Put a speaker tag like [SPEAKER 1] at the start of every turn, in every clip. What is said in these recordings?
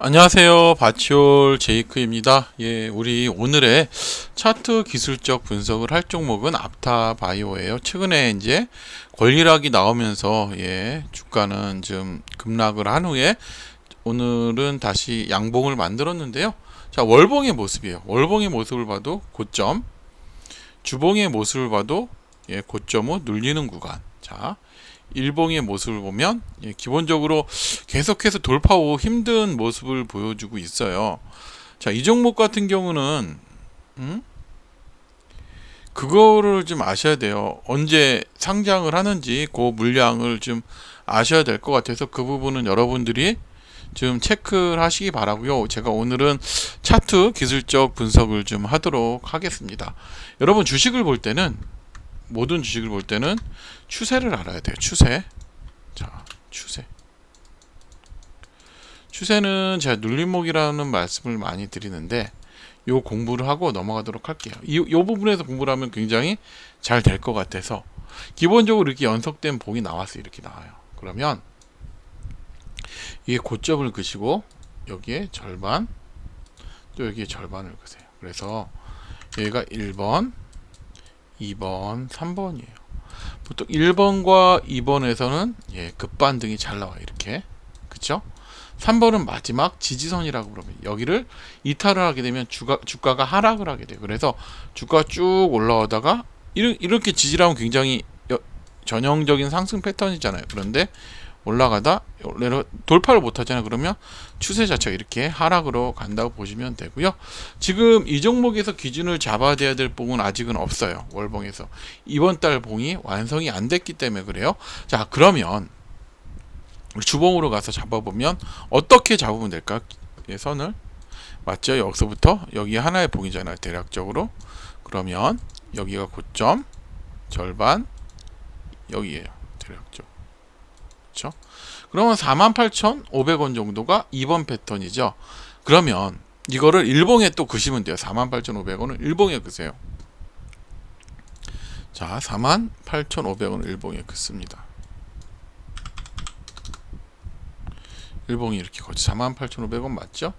[SPEAKER 1] 안녕하세요. 바치올 제이크입니다. 예, 우리 오늘의 차트 기술적 분석을 할 종목은 앞타 바이오예요. 최근에 이제 권리락이 나오면서 예, 주가는 좀 급락을 한 후에 오늘은 다시 양봉을 만들었는데요. 자, 월봉의 모습이에요. 월봉의 모습을 봐도 고점, 주봉의 모습을 봐도 예, 고점 후 눌리는 구간. 자, 일봉의 모습을 보면 예, 기본적으로 계속해서 돌파 후 힘든 모습을 보여주고 있어요. 자, 이 종목 같은 경우는 음? 그거를 좀 아셔야 돼요. 언제 상장을 하는지 그 물량을 좀 아셔야 될 것 같아서 그 부분은 여러분들이 좀 체크를 하시기 바라고요. 제가 오늘은 차트 기술적 분석을 좀 하도록 하겠습니다. 여러분 주식을 볼 때는 모든 주식을 볼 때는 추세를 알아야 돼요. 추세. 자, 추세. 추세는 제가 눌림목이라는 말씀을 많이 드리는데 요 공부를 하고 넘어가도록 할게요. 이, 요 부분에서 공부를 하면 굉장히 잘 될 것 같아서 기본적으로 이렇게 연속된 봉이 나왔어요. 이렇게 나와요. 그러면 이게 고점을 그시고 여기에 절반 또 여기에 절반을 그세요. 그래서 여기가 1번 2번, 3번이에요. 보통 1번과 2번에서는 예, 급반등이 잘 나와요. 이렇게. 그쵸? 3번은 마지막 지지선이라고 그러면 여기를 이탈을 하게 되면 주가, 주가가 하락을 하게 돼요. 그래서 주가가 쭉 올라오다가 이렇게 지지하면 굉장히 여, 전형적인 상승 패턴이잖아요. 그런데 올라가다 돌파를 못 하잖아요. 그러면 추세 자체가 이렇게 하락으로 간다고 보시면 되고요. 지금 이 종목에서 기준을 잡아야 될 봉은 아직은 없어요. 월봉에서. 이번 달 봉이 완성이 안 됐기 때문에 그래요. 자, 그러면 주봉으로 가서 잡아보면 어떻게 잡으면 될까? 예, 선을 맞죠? 여기서부터 여기 하나의 봉이잖아요. 대략적으로. 그러면 여기가 고점 절반 여기에요. 대략적으로. 그렇죠? 그러면 48,500원 정도가 2번 패턴이죠. 그러면 이거를 일봉에 또 그시면 돼요. 48,500원을 일봉에 그세요. 자, 48,500원을 일봉에 긋습니다. 일봉이 이렇게 거치 48,500원 맞죠?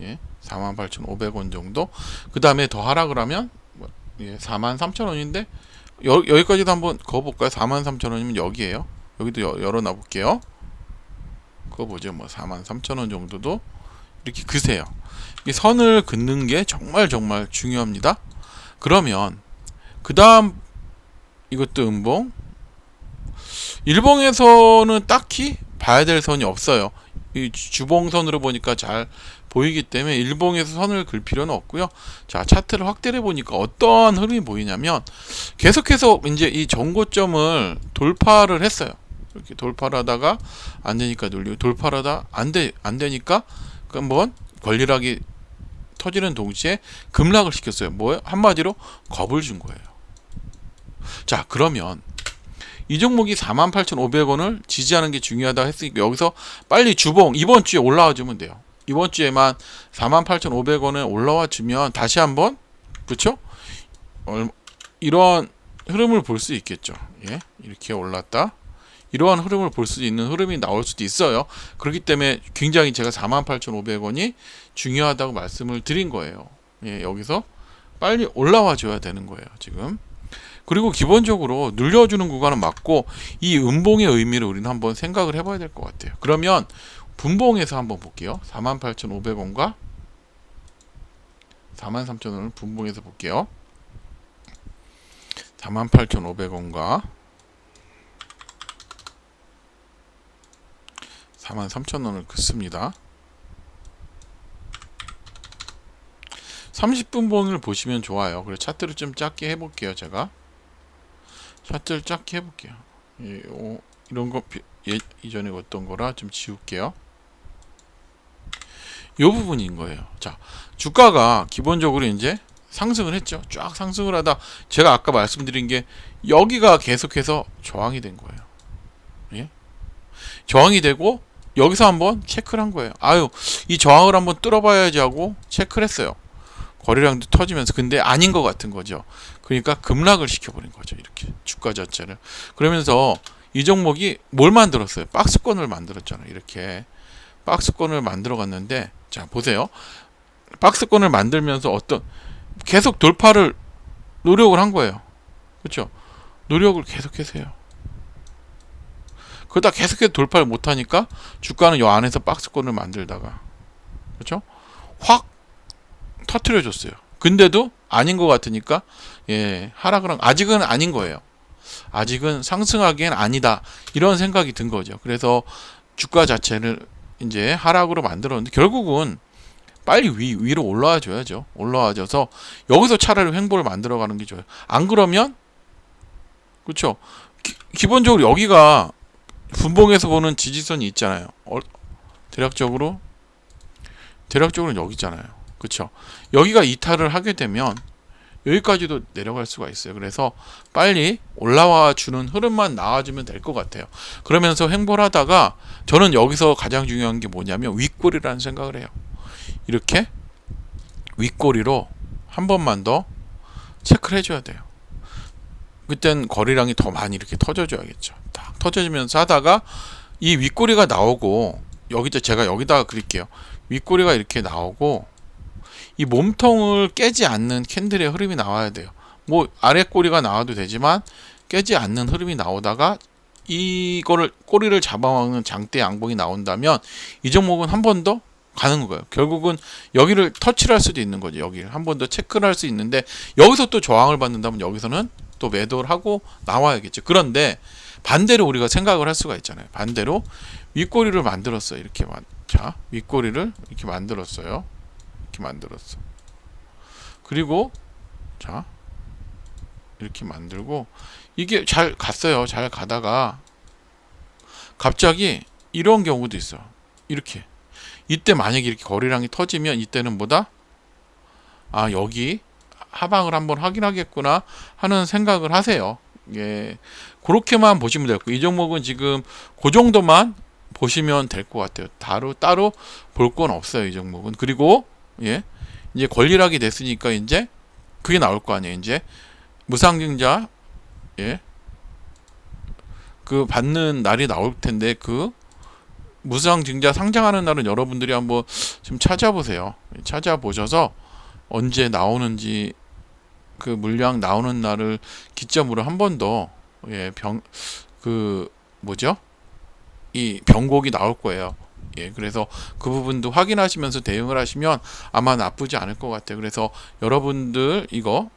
[SPEAKER 1] 예. 48,500원 정도. 그 다음에 더 하락을 하면 뭐, 예, 43,000원인데 여기까지도 한번 거 볼까요? 43,000원이면 여기에요. 여기도 열어 놔 볼게요. 그거 보죠. 뭐 43,000원 정도도 이렇게 그세요. 이 선을 긋는 게 정말 정말 중요합니다. 그러면 그 다음 이것도 음봉 일봉에서는 딱히 봐야 될 선이 없어요. 이 주봉선으로 보니까 잘 보이기 때문에 일봉에서 선을 글 필요는 없고요. 자 차트를 확대해 보니까 어떠한 흐름이 보이냐면 계속해서 이제 이 정고점을 돌파를 했어요. 이렇게 돌파를 하다가 안 되니까 눌리고 돌파를 하다 안 돼, 안 되니까 한번 권리락이 터지는 동시에 급락을 시켰어요. 뭐예요? 한마디로 겁을 준 거예요. 자, 그러면 이 종목이 48,500원을 지지하는 게 중요하다 했으니까 여기서 빨리 주봉 이번 주에 올라와 주면 돼요. 이번 주에만 48,500원에 올라와 주면 다시 한번 그렇죠? 이런 흐름을 볼 수 있겠죠. 예. 이렇게 올랐다. 이러한 흐름을 볼 수 있는 흐름이 나올 수도 있어요. 그렇기 때문에 굉장히 제가 48,500원이 중요하다고 말씀을 드린 거예요. 예, 여기서 빨리 올라와 줘야 되는 거예요, 지금. 그리고 기본적으로 눌려주는 구간은 맞고 이 음봉의 의미를 우리는 한번 생각을 해봐야 될 것 같아요. 그러면 분봉에서 한번 볼게요. 48,500원과 43,000원을 분봉에서 볼게요. 48,500원과 43,000원을 긋습니다. 30분 봉을 보시면 좋아요. 그래 차트를 좀 작게 해볼게요. 제가 차트를 작게 해볼게요. 예, 오, 이런 거 예, 이전에 어떤 거라 좀 지울게요. 이 부분인 거예요. 자, 주가가 기본적으로 이제 상승을 했죠. 쫙 상승을 하다 제가 아까 말씀드린 게 여기가 계속해서 저항이 된 거예요. 예? 저항이 되고 여기서 한번 체크를 한 거예요. 아유, 이 저항을 한번 뚫어봐야지 하고 체크를 했어요. 거래량도 터지면서 근데 아닌 것 같은 거죠. 그러니까 급락을 시켜버린 거죠. 이렇게 주가 자체를. 그러면서 이 종목이 뭘 만들었어요? 박스권을 만들었잖아요. 이렇게 박스권을 만들어 갔는데 자 보세요 박스권을 만들면서 어떤 계속 돌파를 노력을 한 거예요 그렇죠 노력을 계속해서 해요 그러다 계속해서 돌파를 못하니까 주가는 요 안에서 박스권을 만들다가 그렇죠 확 터트려 줬어요 근데도 아닌 것 같으니까 예 하락을 한 아직은 아닌 거예요 아직은 상승하기엔 아니다 이런 생각이 든 거죠 그래서 주가 자체를 이제 하락으로 만들었는데 결국은 빨리 위, 위로 올라와 줘야죠. 올라와 줘서 여기서 차라리 횡보를 만들어 가는 게 좋아요. 안 그러면 그렇죠. 기, 본적으로 여기가 분봉에서 보는 지지선이 있잖아요. 어, 대략적으로 대략적으로 여기 있잖아요. 그렇죠. 여기가 이탈을 하게 되면 여기까지도 내려갈 수가 있어요. 그래서 빨리 올라와 주는 흐름만 나와주면 될 것 같아요. 그러면서 횡보를 하다가 저는 여기서 가장 중요한 게 뭐냐면 윗꼬리라는 생각을 해요. 이렇게 윗꼬리로 한 번만 더 체크를 해줘야 돼요. 그땐 거리량이 더 많이 이렇게 터져줘야겠죠. 딱 터져주면서 하다가 이 윗꼬리가 나오고 여기 제가 여기다가 그릴게요. 윗꼬리가 이렇게 나오고 이 몸통을 깨지 않는 캔들의 흐름이 나와야 돼요. 뭐 아래 꼬리가 나와도 되지만 깨지 않는 흐름이 나오다가 이거를 꼬리를 잡아먹는 장대 양봉이 나온다면 이 종목은 한 번 더 가는 거예요. 결국은 여기를 터치를 할 수도 있는 거죠. 여기를 한 번 더 체크를 할 수 있는데 여기서 또 저항을 받는다면 여기서는 또 매도를 하고 나와야겠죠. 그런데 반대로 우리가 생각을 할 수가 있잖아요. 반대로 윗꼬리를 만들었어요. 이렇게 만, 자 윗꼬리를 이렇게 만들었어요. 이렇게 만들었어. 그리고 자 이렇게 만들고 이게 잘 갔어요. 잘 가다가 갑자기 이런 경우도 있어. 이렇게 이때 만약에 이렇게 거리량이 터지면 이때는 뭐다? 아 여기 하방을 한번 확인하겠구나 하는 생각을 하세요. 예, 그렇게만 보시면 되고 이 종목은 지금 그 정도만 보시면 될 것 같아요. 따로 따로 볼 건 없어요 이 종목은. 그리고 예, 이제 권리락이 됐으니까 이제 그게 나올 거 아니에요. 이제 무상증자 예, 그 받는 날이 나올 텐데 그 무상증자 상장하는 날은 여러분들이 한번 좀 찾아보세요. 찾아보셔서 언제 나오는지 그 물량 나오는 날을 기점으로 한 번 더 예, 병 그 뭐죠? 이 병곡이 나올 거예요. 예, 그래서 그 부분도 확인하시면서 대응을 하시면 아마 나쁘지 않을 것 같아요. 그래서 여러분들 이거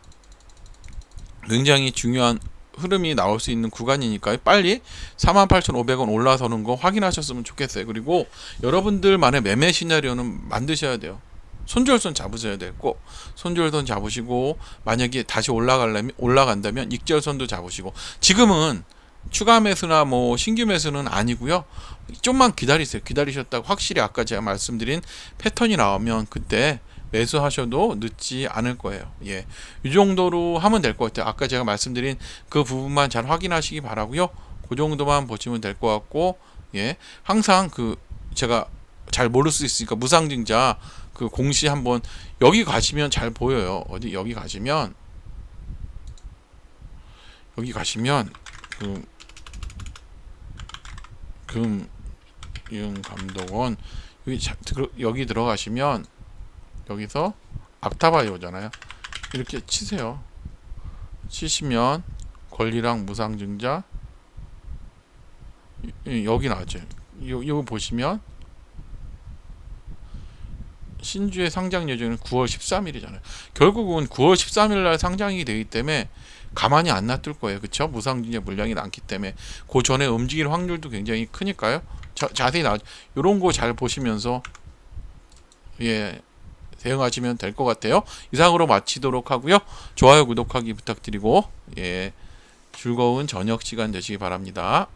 [SPEAKER 1] 굉장히 중요한 흐름이 나올 수 있는 구간이니까 빨리 48,500원 올라서는 거 확인하셨으면 좋겠어요. 그리고 여러분들만의 매매 시나리오는 만드셔야 돼요. 손절선 잡으셔야 되고 손절선 잡으시고 만약에 다시 올라가려면 올라간다면 익절선도 잡으시고 지금은 추가 매수나 뭐 신규 매수는 아니고요. 좀만 기다리세요. 기다리셨다고 확실히 아까 제가 말씀드린 패턴이 나오면 그때 매수하셔도 늦지 않을 거예요. 예. 이 정도로 하면 될 것 같아요. 아까 제가 말씀드린 그 부분만 잘 확인하시기 바라고요. 그 정도만 보시면 될 것 같고 예. 항상 그 제가 잘 모를 수 있으니까 무상증자 그 공시 한번 여기 가시면 잘 보여요. 어디 여기 가시면 여기 가시면 그 금융 감독원 여기 자, 들어, 여기 들어가시면 여기서 앞타바이 오잖아요. 이렇게 치세요. 치시면 권리랑 무상증자 이- 여기 나죠. 요, 요 보시면 신주의 상장 예정은 9월 13일이잖아요. 결국은 9월 13일 날 상장이 되기 때문에 가만히 안 놔둘 거예요. 그렇죠? 무상증자 물량이 많기 때문에 그 전에 움직일 확률도 굉장히 크니까요. 자, 자세히 나 이런 거 잘 보시면서 예 대응하시면 될 것 같아요. 이상으로 마치도록 하고요. 좋아요, 구독하기 부탁드리고 예 즐거운 저녁 시간 되시기 바랍니다.